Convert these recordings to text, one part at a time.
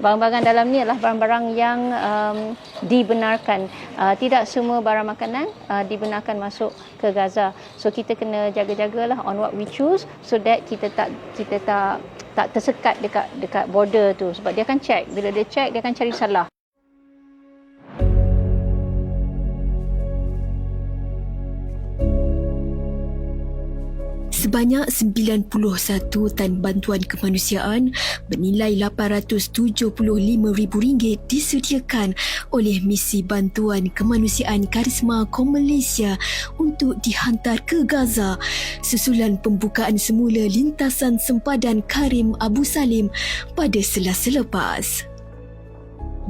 Barang-barang dalam ni adalah barang-barang yang um, dibenarkan. Uh, tidak semua barang makanan uh, dibenarkan masuk ke Gaza. So kita kena jaga-jagalah on what we choose so that kita tak kita tak tak tersekat dekat dekat border tu sebab dia akan check. Bila dia check dia akan cari salah. Sebanyak 91 tan bantuan kemanusiaan bernilai RM875,000 disediakan oleh misi bantuan kemanusiaan Karisma Kom Malaysia untuk dihantar ke Gaza susulan pembukaan semula lintasan sempadan Karim Abu Salim pada Selasa lepas.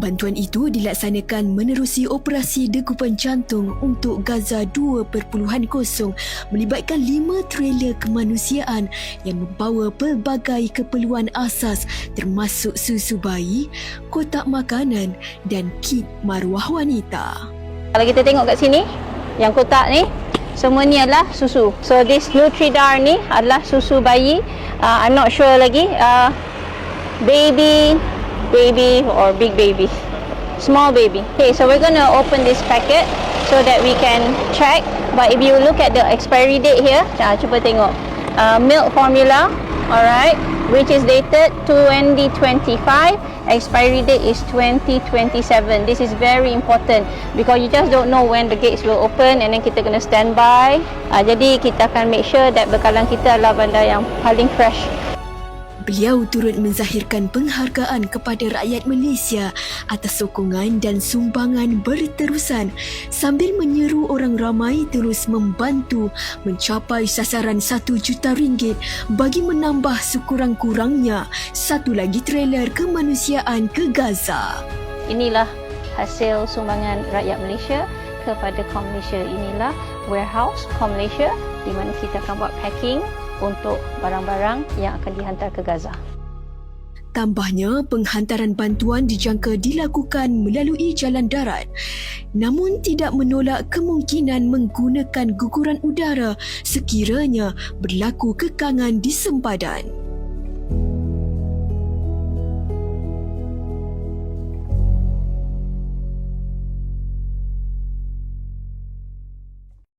Bantuan itu dilaksanakan menerusi operasi degupan jantung untuk Gaza 2.0 melibatkan lima trailer kemanusiaan yang membawa pelbagai keperluan asas termasuk susu bayi, kotak makanan dan kit maruah wanita. Kalau kita tengok kat sini, yang kotak ni semua ni adalah susu. So this Nutridar ni adalah susu bayi. Uh, I'm not sure lagi uh, baby baby or big baby. Small baby. Okay, so we're to open this packet so that we can check. But if you look at the expiry date here, ah, cuba tengok. Uh, milk formula, alright, which is dated 2025. Expiry date is 2027. This is very important because you just don't know when the gates will open and then kita kena standby. Uh, jadi kita akan make sure that bekalan kita adalah benda yang paling fresh. Beliau turut menzahirkan penghargaan kepada rakyat Malaysia atas sokongan dan sumbangan berterusan sambil menyeru orang ramai terus membantu mencapai sasaran satu juta ringgit bagi menambah sekurang-kurangnya satu lagi trailer kemanusiaan ke Gaza. Inilah hasil sumbangan rakyat Malaysia kepada Kom Malaysia. Inilah warehouse Kom Malaysia di mana kita akan buat packing untuk barang-barang yang akan dihantar ke Gaza. Tambahnya, penghantaran bantuan dijangka dilakukan melalui jalan darat namun tidak menolak kemungkinan menggunakan guguran udara sekiranya berlaku kekangan di sempadan.